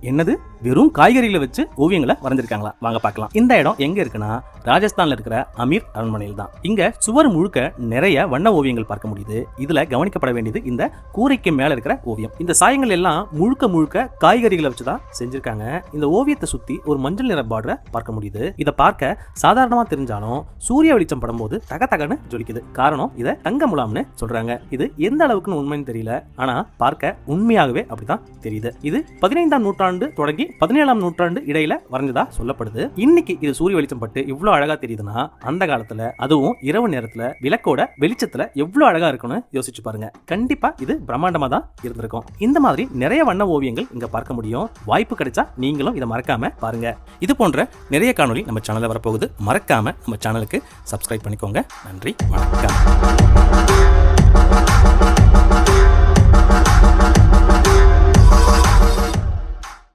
என்னது? வெறும் காய்கறிகளை வச்சு ஓவியங்களை வரைஞ்சிருக்காங்களா? வாங்க பார்க்கலாம். இந்த இடம் எங்க இருக்குன்னா ராஜஸ்தான்ல இருக்கிற அமீர் அரண்மனையில் தான். இங்க சுவர் முழுக்க நிறைய வண்ண ஓவியங்கள் பார்க்க முடியுது. இதுல கவனிக்கப்பட வேண்டியது இந்த கூரைக்கு மேல இருக்கிற ஓவியம். இந்த சாயங்கள் எல்லாம் முழுக்க முழுக்க காய்கறிகளை வச்சு தான் செஞ்சிருக்காங்க. இந்த ஓவியத்தை சுத்தி ஒரு மஞ்சள் நிற பார்டரை பார்க்க முடியுது. இதை பார்க்க சாதாரணமா தெரிஞ்சாலும் சூரிய வெளிச்சம் படும்போது தக தகன்னு ஜொலிக்குது. காரணம் இதை தங்க முலாம்னு சொல்றாங்க. இது எந்த அளவுக்குன்னு உண்மைன்னு தெரியல. ஆனா பார்க்க உண்மையாகவே அப்படிதான் தெரியுது. இது பதினைந்தாம் நூற்றாண்டு தொடங்கி பதினேழாம் நூற்றாண்டு இடையில வரைஞ்சதா சொல்லப்படுது. இன்னைக்கு இது சூரிய வெளிச்சம் பட்டு இவ்வளவு அழகா தெரியுதுன்னா அந்த காலத்துல அதுவும் இரவு நேரத்துல விளக்கோட வெளிச்சத்துல எவ்வளவு அழகா இருக்கும்னு யோசிச்சு பாருங்க. கண்டிப்பா இது பிரம்மாண்டமா தான் இருந்திருக்கும். இந்த மாதிரி நிறைய வண்ண ஓவியங்கள் இங்க பார்க்க முடியும். வாய்ப்பு கிடைச்சா நீங்களும் இதை மறக்காம பாருங்க. இது போன்ற நிறைய காணொளி நம்ம சேனல்ல வரப்போகுது. மறக்காம நம்ம சேனலுக்கு சப்ஸ்கிரைப் பண்ணிக்கோங்க. நன்றி வணக்கம்.